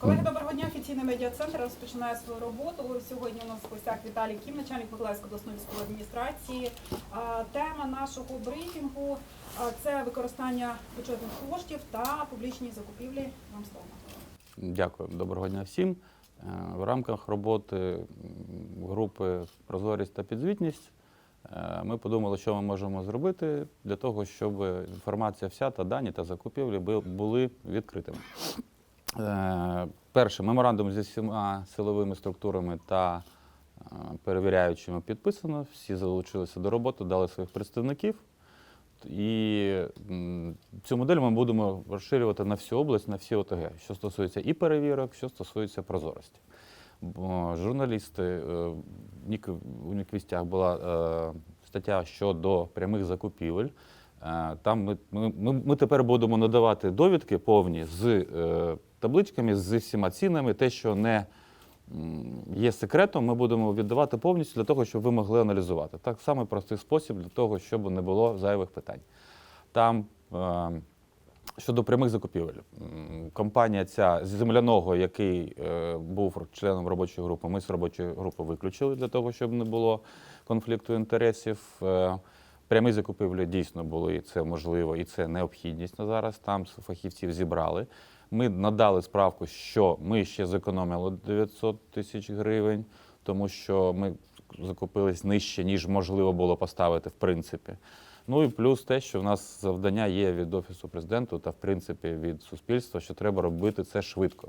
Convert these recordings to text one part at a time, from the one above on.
Колеги, доброго дня. Офіційний медіа-центр розпочинає свою роботу. Сьогодні у нас в гостях Віталій Кім, начальник Миколаївської обласної військової адміністрації. Тема нашого брифінгу це використання бюджетних коштів та публічні закупівлі. Вам слово. Дякую, доброго дня всім. Е, В рамках роботи групи Прозорість та підзвітність е, ми подумали, що ми можемо зробити для того, щоб інформація вся та дані та закупівлі були відкритими. Е, Перше, меморандум зі всіма силовими структурами та е, перевіряючими підписано. Всі залучилися до роботи, дали своїх представників. І цю модель ми будемо розширювати на всю область, на всі ОТГ, що стосується і перевірок, що стосується прозорості. Бо журналісти е, у Ніквістях була стаття щодо прямих закупівель. Там ми, ми, ми, тепер будемо надавати довідки повні з табличками, з всіма цінами, те, що не є секретом, ми будемо віддавати повністю для того, щоб ви могли аналізувати. Так само простий спосіб для того, щоб не було зайвих питань. Там е, щодо прямих закупівель, компанія ця з земляного, який е, був членом робочої групи, ми з робочої групи виключили для того, щоб не було конфлікту інтересів. Е, Прямі закупівлі дійсно були, і це можливо, і це необхідність на зараз. Там фахівців зібрали. Ми надали справку, що ми ще зекономили 900 тисяч гривень, тому що ми закупились нижче, ніж можливо було поставити в принципі. Ну і плюс те, що в нас завдання є від Офісу президенту та в принципі від суспільства, що треба робити це швидко.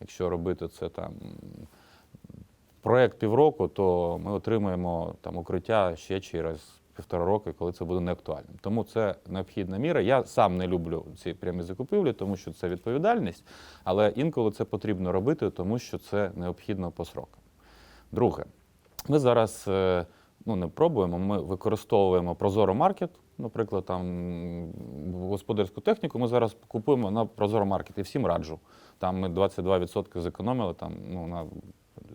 Якщо робити це там проект півроку, то ми отримаємо там укриття ще через півтора роки, коли це буде не актуальним. Тому це необхідна міра. Я сам не люблю ці прямі закупівлі, тому що це відповідальність, але інколи це потрібно робити, тому що це необхідно по срокам. Друге, ми зараз е, ну, не пробуємо, ми використовуємо Прозоро Маркет, наприклад, там господарську техніку. Ми зараз купуємо на Прозоро Маркет і всім раджу. Там ми 22% зекономили, там, ну, на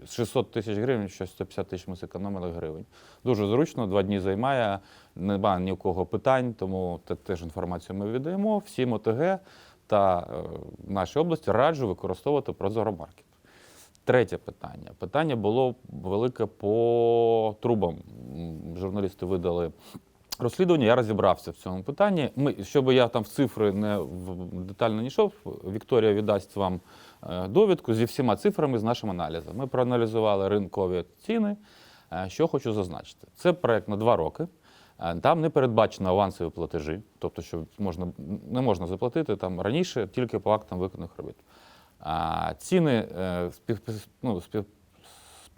600 тисяч гривень, щось 150 тисяч ми зекономили гривень. Дуже зручно, два дні займає, немає ні у кого питань, тому те- теж інформацію ми віддаємо. Всім ОТГ та е, нашій області раджу використовувати Прозоро Маркет. Третє питання. Питання було велике по трубам. Журналісти видали розслідування, я розібрався в цьому питанні. Ми, щоб я там в цифри не детально не йшов, Вікторія віддасть вам е, довідку зі всіма цифрами з нашим аналізом. Ми проаналізували ринкові ціни. Е, Що хочу зазначити, це проект на два роки. Е, Там не передбачено авансові платежі, тобто, що можна, не можна заплатити там раніше тільки по актам виконаних робіт. А ціни спів, ну, спів,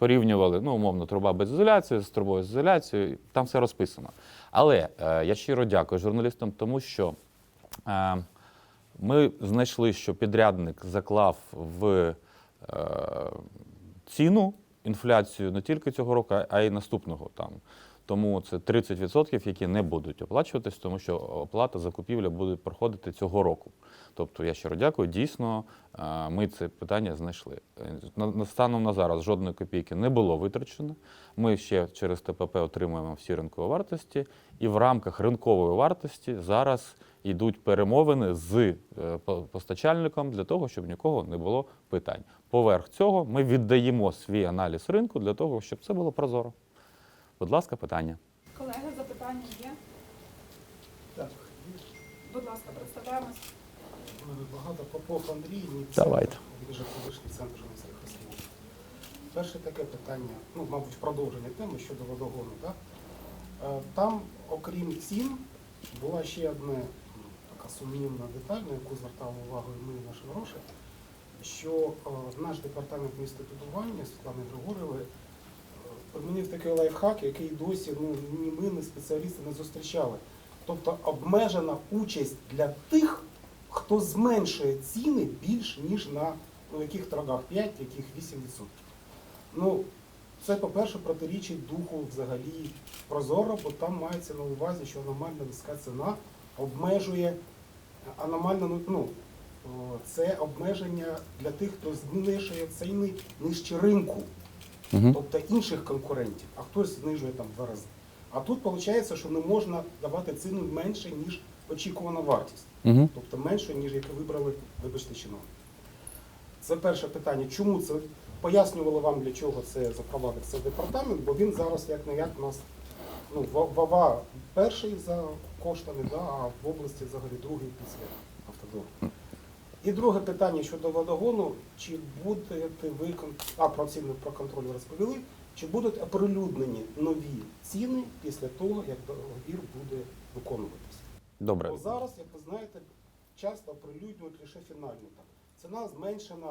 порівнювали, ну, умовно, труба без ізоляції з трубою з ізоляцією, там все розписано. Але е, я щиро дякую журналістам, тому що е, ми знайшли, що підрядник заклав в е, ціну інфляцію не тільки цього року, а й наступного там. Тому це 30%, які не будуть оплачуватись, тому що оплата закупівля буде проходити цього року. Тобто я щиро дякую. Дійсно, е, ми це питання знайшли. Е, Станом на зараз жодної копійки не було витрачено. Ми ще через ТПП отримуємо всі ринкові вартості, і в рамках ринкової вартості зараз йдуть перемовини з е, постачальником для того, щоб нікого не було питань. Поверх цього ми віддаємо свій аналіз ринку для того, щоб це було прозоро. Будь ласка, питання. Колеги, запитання є. Так, Будь ласка, представляємось. багато Попов Андрій, Давайте. дуже колишній центр журналістських розслідувань. Перше таке питання, ну, мабуть, продовження теми щодо водогону. Так? Е, Там, окрім цін, була ще одна така сумнівна деталь, на яку звертав увагу і ми, і наші гроші, що е, наш департамент містобудування Світлани Григорєвої е, такий лайфхак, який досі ну, ні ми, ні спеціалісти не зустрічали. Тобто обмежена участь для тих, хто зменшує ціни більш ніж на ну, яких торгах 5, яких 8%. Ну, це, по-перше, протирічить духу взагалі прозоро, бо там мається на увазі, що аномально низька ціна обмежує аномально, ну, ну, це обмеження для тих, хто знижує ціни нижче ринку Угу. тобто інших конкурентів, а хтось знижує там два рази. А тут виходить, що не можна давати ціну менше, ніж очікувана вартість, Угу. тобто менше, ніж яку вибрали, вибачте, чиновники. Це перше питання. Чому це пояснювали вам, для чого це запровадив цей департамент, бо він зараз як не як у нас ну, Вава перший за коштами, да, а в області взагалі другий після автодору. І друге питання щодо водогону, чи будете ви а про ціни про контроль розповіли, чи будуть оприлюднені нові ціни після того, як договір буде виконуватися? Добре. Бо зараз, як ви знаєте, часто оприлюднюють лише фінальну там. Ціна зменшена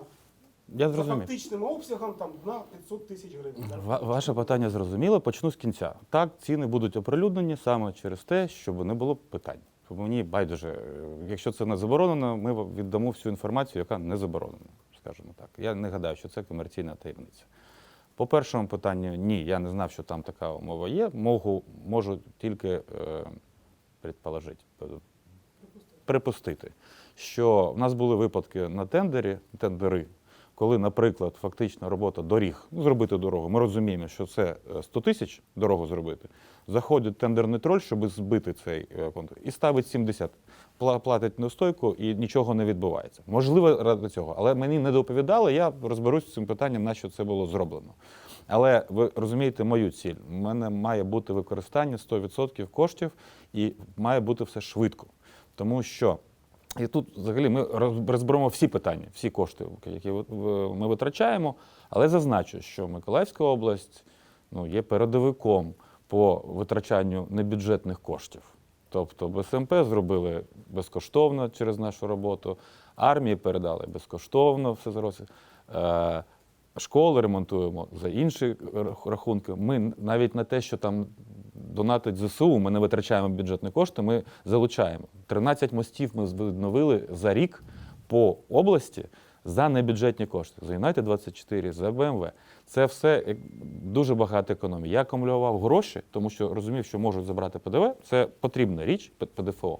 Я за зрозумів. фактичним обсягом там на 500 тисяч гривень. Ва- Ваше питання зрозуміло. Почну з кінця. Так, ціни будуть оприлюднені саме через те, щоб не було питань. Щоб мені байдуже, е, якщо це не заборонено, ми віддамо всю інформацію, яка не заборонена, скажімо так. Я не гадаю, що це комерційна таємниця. По першому питанню, ні, я не знав, що там така умова є. Можу, можу тільки е, предположити, п- припустити, що в нас були випадки на тендері, тендери, коли, наприклад, фактично робота доріг, ну, зробити дорогу, ми розуміємо, що це е, 100 тисяч дорогу зробити. Заходить тендерний троль, щоб збити цей е, контракт, і ставить 70. Пла- Платить неустойку і нічого не відбувається. Можливо, ради цього, але мені не доповідали, я розберусь з цим питанням, на що це було зроблено. Але ви розумієте мою ціль. У мене має бути використання 100% коштів і має бути все швидко. Тому що і тут взагалі ми розберемо всі питання, всі кошти, які ми витрачаємо. Але зазначу, що Миколаївська область ну, є передовиком по витрачанню небюджетних коштів. Тобто БСМП зробили безкоштовно через нашу роботу, армії передали безкоштовно все зараз. Е, Школи ремонтуємо за інші рахунки. Ми навіть на те, що там донатить ЗСУ, ми не витрачаємо бюджетні кошти, ми залучаємо. 13 мостів ми відновили за рік по області за небюджетні кошти. За United 24, за БМВ. Це все е, дуже багато економії. Я акумулював гроші, тому що розумів, що можуть забрати ПДВ. Це потрібна річ, ПДФО,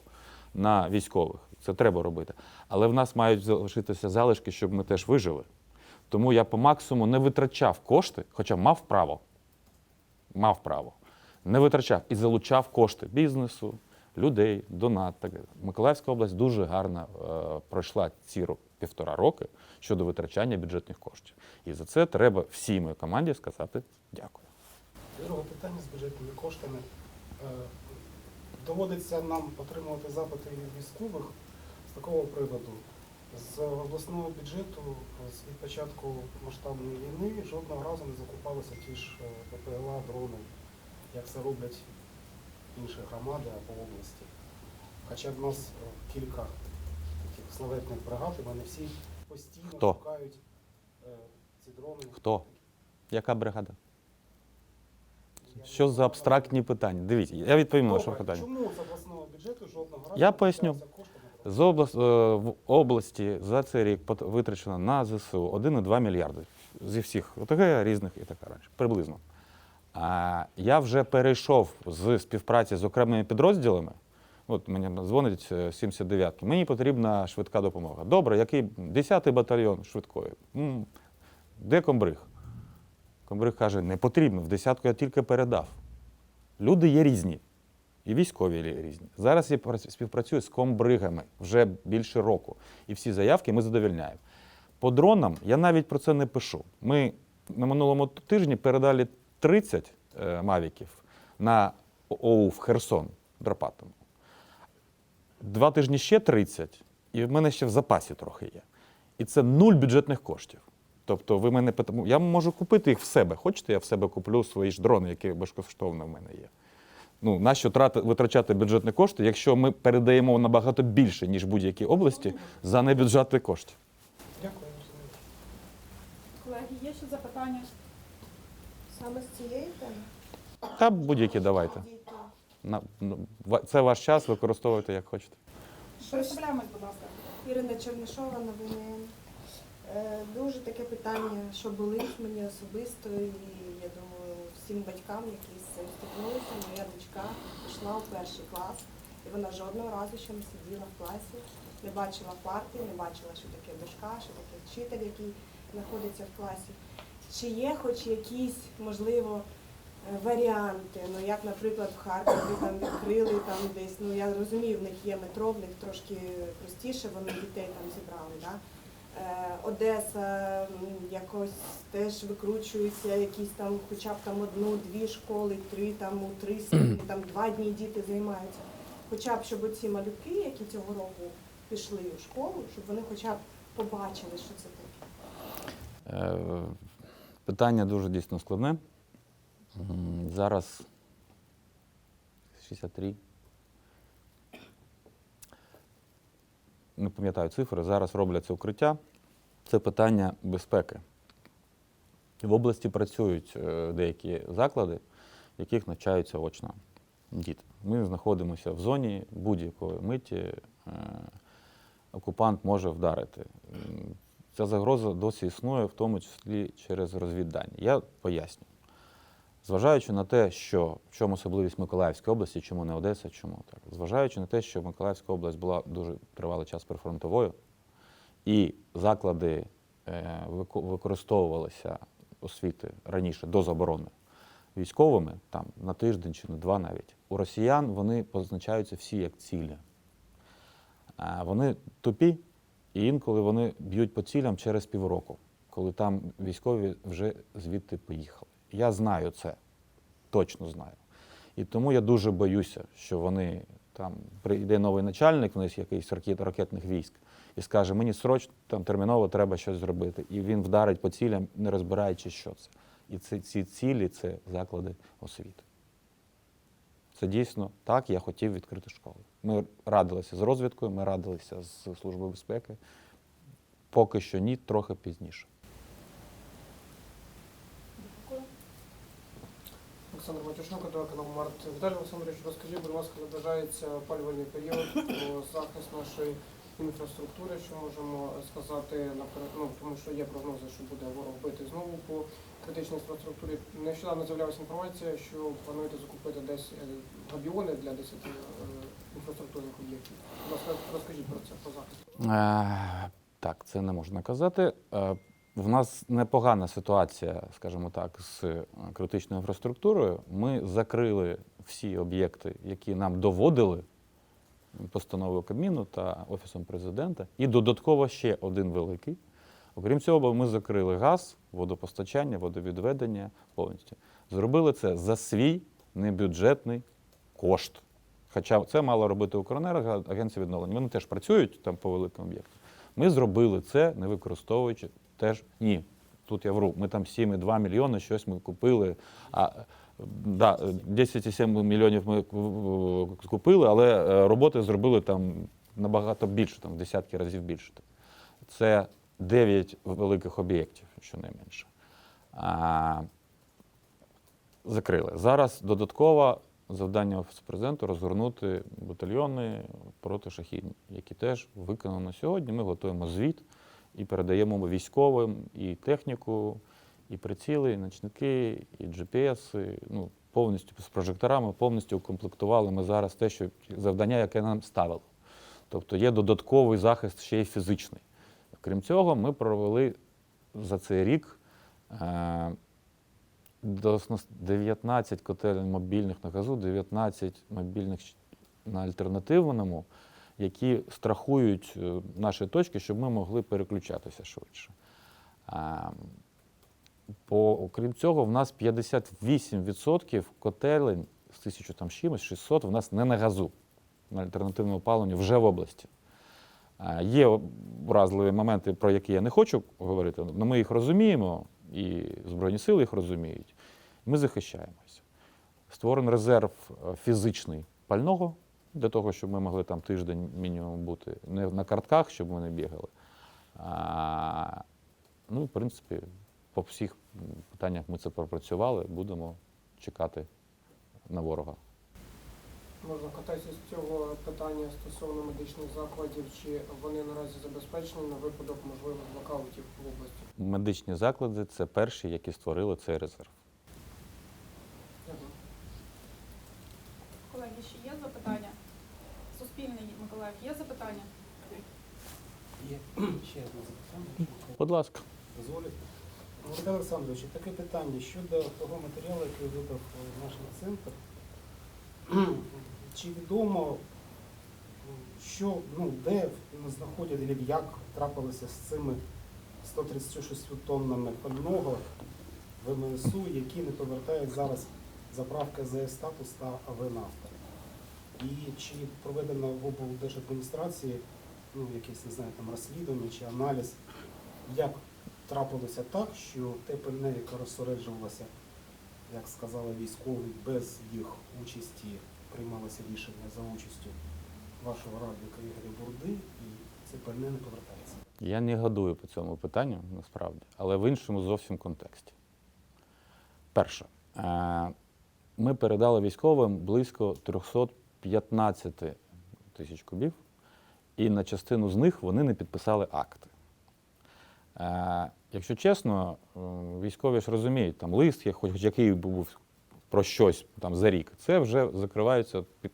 на військових. Це треба робити. Але в нас мають залишитися залишки, щоб ми теж вижили. Тому я по максимуму не витрачав кошти, хоча мав право. Мав право. Не витрачав і залучав кошти бізнесу, людей, донат. Так. Миколаївська область дуже гарно е, пройшла ці півтора роки щодо витрачання бюджетних коштів. І за це треба всій моїй команді сказати дякую. Друге питання з бюджетними коштами. Е, Доводиться нам отримувати запити від військових з такого приводу. З обласного бюджету від початку масштабної війни жодного разу не закупалися ті ж е, ППЛА, дрони, як це роблять інші громади або області. Хоча в нас е, кілька таких славетних бригад, і вони всі постійно Хто? шукають е, ці дрони. Хто? Яка бригада? Що за абстрактні питання? Дивіться, я відповім на ваше Добре, питання. Чому з обласного бюджету жодного разу Я не поясню. виділялися кошти на З облас... е, в області за цей рік пот- витрачено на ЗСУ 1,2 мільярди зі всіх ОТГ різних і таке раніше, приблизно. Я вже перейшов з співпраці з окремими підрозділами. От мені дзвонить е, 79-ки. Мені потрібна швидка допомога. Добре, який 10-й батальйон швидкої. Де комбриг? Комбриг каже, не потрібно, в десятку я тільки передав. Люди є різні. І військові лі- різні. Зараз я прац- співпрацюю з комбригами вже більше року. І всі заявки ми задовільняємо. По дронам я навіть про це не пишу. Ми на минулому тижні передали 30 е, мавіків на ОУ в Херсон Дропатому. Два тижні ще 30, і в мене ще в запасі трохи є. І це нуль бюджетних коштів. Тобто, ви мене питаєте, я можу купити їх в себе. Хочете, я в себе куплю свої ж дрони, які безкоштовно в мене є. Ну, нащо витрачати бюджетні кошти, якщо ми передаємо набагато більше, ніж будь-які області, за небюджетні кошти? Дякую. Колеги, є ще запитання? Саме з цієї теми? Та будь-які давайте. На, ну, ва- це ваш час, використовуйте як хочете. Представляємось, будь ласка. Ірина Чернишова, новини. Е, Дуже таке питання, що болить мені особисто, і я думаю, всім батькам, які з цим стикнулися. Моя дочка пішла у перший клас, і вона жодного разу ще не сиділа в класі, не бачила парти, не бачила, що таке дошка, що таке вчитель, який знаходиться в класі. Чи є хоч якісь, можливо, е, варіанти, ну як, наприклад, в Харкові там відкрили там десь, ну я розумію, в них є метро, в них трошки простіше, вони дітей там зібрали, да? Е, Одеса якось теж викручується, якісь там, хоча б там одну-дві школи, три там у три сім'ї, там два дні діти займаються. Хоча б щоб оці малюки, які цього року пішли у школу, щоб вони хоча б побачили, що це таке. Питання дуже дійсно складне. Зараз 63. Не пам'ятаю цифри. Зараз робляться укриття. Це питання безпеки. В області працюють е, деякі заклади, в яких навчаються очно діти. Ми знаходимося в зоні будь-якої миті. е, Окупант може вдарити. Ця загроза досі існує, в тому числі через розвіддані. Я поясню. Зважаючи на те, що в чому особливість Миколаївської області, чому не Одеса, чому так? Зважаючи на те, що Миколаївська область була дуже тривалий час прифронтовою, і заклади е, використовувалися освіти раніше до заборони військовими, там на тиждень чи на два навіть, у росіян вони позначаються всі як цілі. А Вони тупі, і інколи вони б'ють по цілям через півроку, коли там військові вже звідти поїхали. Я знаю це, точно знаю. І тому я дуже боюся, що вони там прийде новий начальник, в них якийсь ракет, ракетних військ, і скаже, мені срочно там терміново треба щось зробити. І він вдарить по цілям, не розбираючи, що це. І це, ці цілі це заклади освіти. Це дійсно так, я хотів відкрити школу. Ми радилися з розвідкою, ми радилися з Службою безпеки. Поки що ні, трохи пізніше. Олександр Матюшенко, телеканал. Віталій Олександрович, розкажіть, будь ласка, наближається опалювальний період про захист нашої інфраструктури, що можемо сказати ну, тому що є прогнози, що буде ворог бити знову по критичній інфраструктурі. Нещодавно з'являлася інформація, що плануєте закупити десь е, габіони для 10 е, інфраструктурних об'єктів. Розкажіть про це, про захист. Е, так, це не можна казати. В нас непогана ситуація, скажімо так, з критичною інфраструктурою. Ми закрили всі об'єкти, які нам доводили постановою Кабміну та Офісом президента, і додатково ще один великий. Окрім цього, ми закрили газ, водопостачання, водовідведення повністю. Зробили це за свій небюджетний кошт. Хоча це мало робити Укренерго, агенція відновлення. Вони теж працюють там по великим об'єктам. Ми зробили це, не використовуючи теж ні. Тут я вру. Ми там 7,2 мільйони щось ми купили. А, да, 10,7 мільйонів ми купили, але е, роботи зробили там набагато більше, там в десятки разів більше. Це 9 великих об'єктів, щонайменше. А, закрили. Зараз додатково завдання Офісу президента розгорнути батальйони протишахідні, які теж виконано сьогодні. Ми готуємо звіт і передаємо військовим і техніку, і приціли, і ночники, і GPS, ну, повністю з прожекторами, повністю укомплектували ми зараз те, що завдання, яке нам ставило. Тобто є додатковий захист ще й фізичний. Крім цього, ми провели за цей рік е, до 19 котелень мобільних на газу, 19 мобільних на альтернативному, які страхують е, наші точки, щоб ми могли переключатися швидше. А, По, окрім цього, в нас 58% котелень з 1000 там чимось, 600 в нас не на газу, на альтернативному опаленні вже в області. А, Є вразливі моменти, про які я не хочу говорити, але ми їх розуміємо, і Збройні сили їх розуміють. Ми захищаємося. Створений резерв е, фізичний пального для того, щоб ми могли там тиждень мінімум бути не на картках, щоб ми не бігали. А, ну, в принципі, по всіх питаннях ми це пропрацювали, будемо чекати на ворога. Можна кататися з цього питання стосовно медичних закладів, чи вони наразі забезпечені на випадок можливих блокаутів в області? Медичні заклади це перші, які створили цей резерв. Колеги, ще є запитання? Суспільний Миколаїв, є запитання? Є ще одне запитання. Будь ласка. Дозволите? Володимир Олександрович, таке питання щодо того матеріалу, який видав наш центр. Чи відомо що, ну, де знаходять, або як трапилося з цими 136 тоннами пального ВМСУ, які не повертають зараз заправка ЗС статус та АВ нафта. І чи проведено в облдержадміністрації ну, якесь, не знаю, там розслідування чи аналіз, як трапилося так, що те пальне, яке розсереджувалося, як сказали військові, без їх участі приймалося рішення за участю вашого радника Ігоря Бурди, і це пальне не повертається. Я не гадую по цьому питанню, насправді, але в іншому зовсім контексті. Перше, е, ми передали військовим близько 315 тисяч кубів, і на частину з них вони не підписали акти. Якщо чесно, е, військові ж розуміють, там лист, є, хоч який був про щось там за рік, це вже закривається під,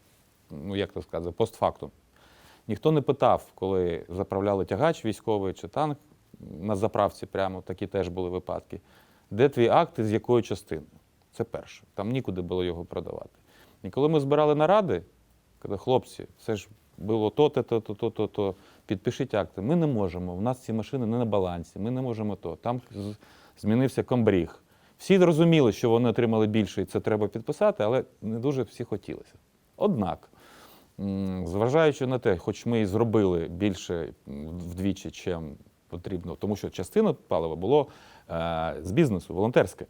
ну як то сказати, постфактум. Ніхто не питав, коли заправляли тягач військовий чи танк на заправці, прямо такі теж були випадки. Де твій акт і з якої частини? Це перше. Там нікуди було його продавати. І коли ми збирали наради, коли хлопці, це ж було то, то, то, то, то, то, то, підпишіть акти. Ми не можемо. У нас ці машини не на балансі, ми не можемо то. Там змінився комбріг. Всі розуміли, що вони отримали більше, і це треба підписати, але не дуже всі хотілося. Однак, зважаючи на те, хоч ми і зробили більше вдвічі, чим потрібно, тому що частина палива було е, з бізнесу, волонтерське,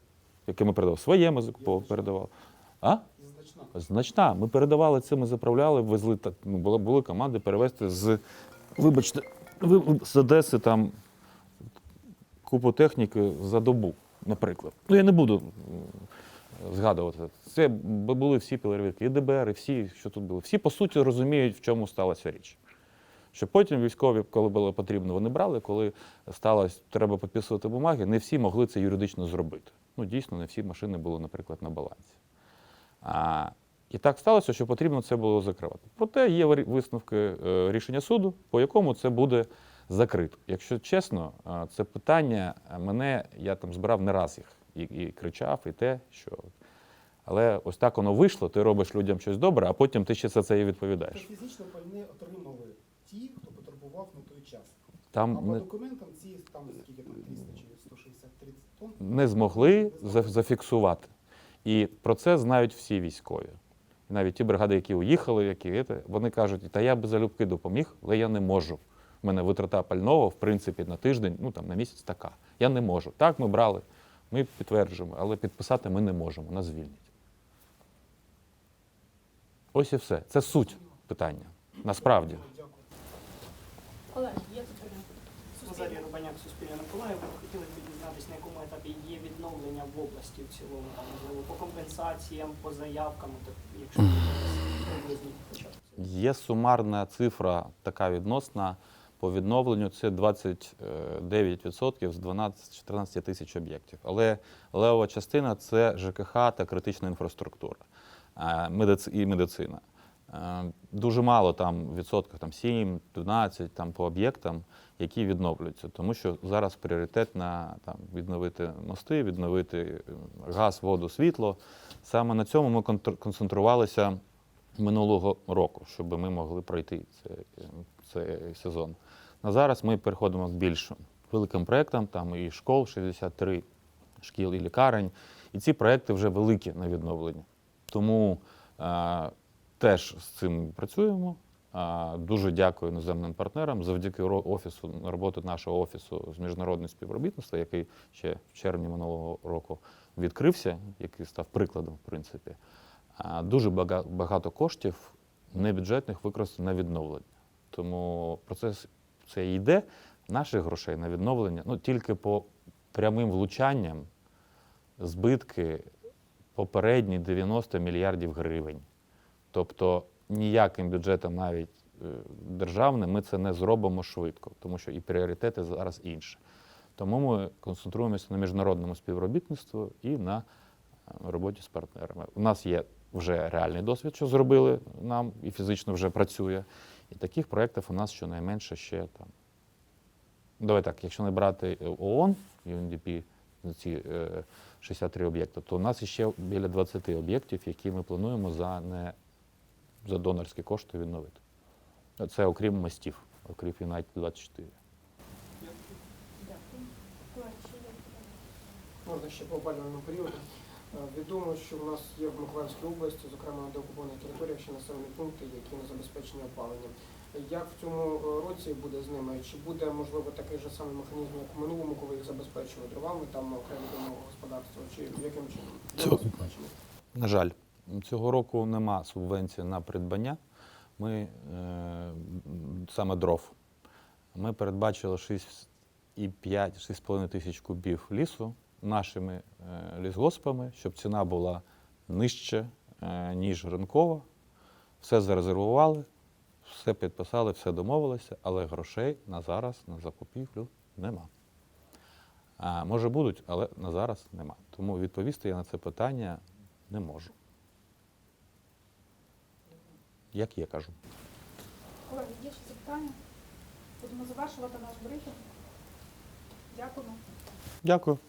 яке ми передавали. Своє ми закуповували, передавали. А? Значна. Ми передавали це, ми заправляли, везли так. Ну, були, були команди перевезти з, вибачте, з Одеси там купу техніки за добу, наприклад. Ну, я не буду згадувати. Це були всі перевірки, і ДБР, і всі, що тут було. Всі, по суті, розуміють, в чому сталася річ. Що потім військові, коли було потрібно, вони брали, коли сталося, треба підписувати бумаги, не всі могли це юридично зробити. Ну, дійсно, не всі машини були, наприклад, на балансі. А, і так сталося, що потрібно це було закривати. Проте є висновки е, рішення суду, по якому це буде закрито. Якщо чесно, е, це питання мене, я там збирав не раз їх і, і кричав, і те, що. Але ось так воно вийшло, ти робиш людям щось добре, а потім ти ще за це і відповідаєш. фізично пальне отримали ті, хто потребував на той час. а Там по не, документам ці там скільки там 300 чи 163 тонн. не змогли за- зафіксувати. І про це знають всі військові. І навіть ті бригади, які уїхали, які вони кажуть, та я би залюбки допоміг, але я не можу. У мене витрата пального, в принципі, на тиждень, ну там на місяць така. Я не можу. Так, ми брали, ми підтверджуємо, але підписати ми не можемо, нас звільнять. Ось і все. Це суть питання. Насправді. Олег? Назарій Рубаняк, Суспільне Миколаїв. Хотіли б дізнатися, на якому етапі є відновлення в області в цілому, там, можливо, по компенсаціям, по заявкам, так, якщо це. Є сумарна цифра така відносна по відновленню це 29% з 12-14 тисяч об'єктів. Але левова частина це ЖКХ та критична інфраструктура е, і медицина. Е, Дуже мало там відсотків, там 7-12 там по об'єктам, які відновлюються, тому що зараз пріоритет на там відновити мости, відновити е, газ, воду, світло. Саме на цьому ми концентрувалися минулого року, щоб ми могли пройти цей, цей сезон. На зараз ми переходимо к більш великим проєктам, там і школ, 63 шкіл і лікарень. І ці проєкти вже великі на відновлення. Тому е, теж з цим працюємо. Дуже дякую іноземним партнерам. Завдяки офісу, роботи нашого офісу з міжнародного співробітництва, який ще в червні минулого року відкрився, який став прикладом, в принципі. Дуже багато коштів небюджетних використано на відновлення. Тому процес це йде. Наших грошей на відновлення ну, тільки по прямим влучанням збитки попередні 90 мільярдів гривень. Тобто ніяким бюджетом, навіть е, державним, ми це не зробимо швидко, тому що і пріоритети зараз інші. Тому ми концентруємося на міжнародному співробітництві і на е, роботі з партнерами. У нас є вже реальний досвід, що зробили нам, і фізично вже працює. І таких проєктів у нас щонайменше ще там. Давай так, якщо не брати е, ООН, UNDP, ці е, 63 об'єкти, то у нас ще біля 20 об'єктів, які ми плануємо за не за донорські кошти відновити. Це окрім мостів, окрім Юнайтед 24. Дякую. Колеги, ще є питання? Можна ще по опалювальному періоду. Е, Відомо, що в нас є в Миколаївській області, зокрема на деокупованих територіях, ще населені пункти, які не забезпечені опаленням. Як в цьому е, році буде з ними? Чи буде можливо такий же самий механізм, як у минулому, коли їх забезпечили дровами, там окремі домогосподарства, чи яким чином? Забезпечені? На жаль, цього року нема субвенції на придбання. Ми е, саме дров. Ми передбачили 6,5-6,5 тисяч кубів лісу нашими е, лісгоспами, щоб ціна була нижче, е, ніж ринкова. Все зарезервували, все підписали, все домовилися, але грошей на зараз на закупівлю нема. А, може будуть, але на зараз нема. Тому відповісти я на це питання не можу. Як я кажу. Колеги, є ще запитання? Будемо завершувати наш брифінг. Дякуємо. Дякую.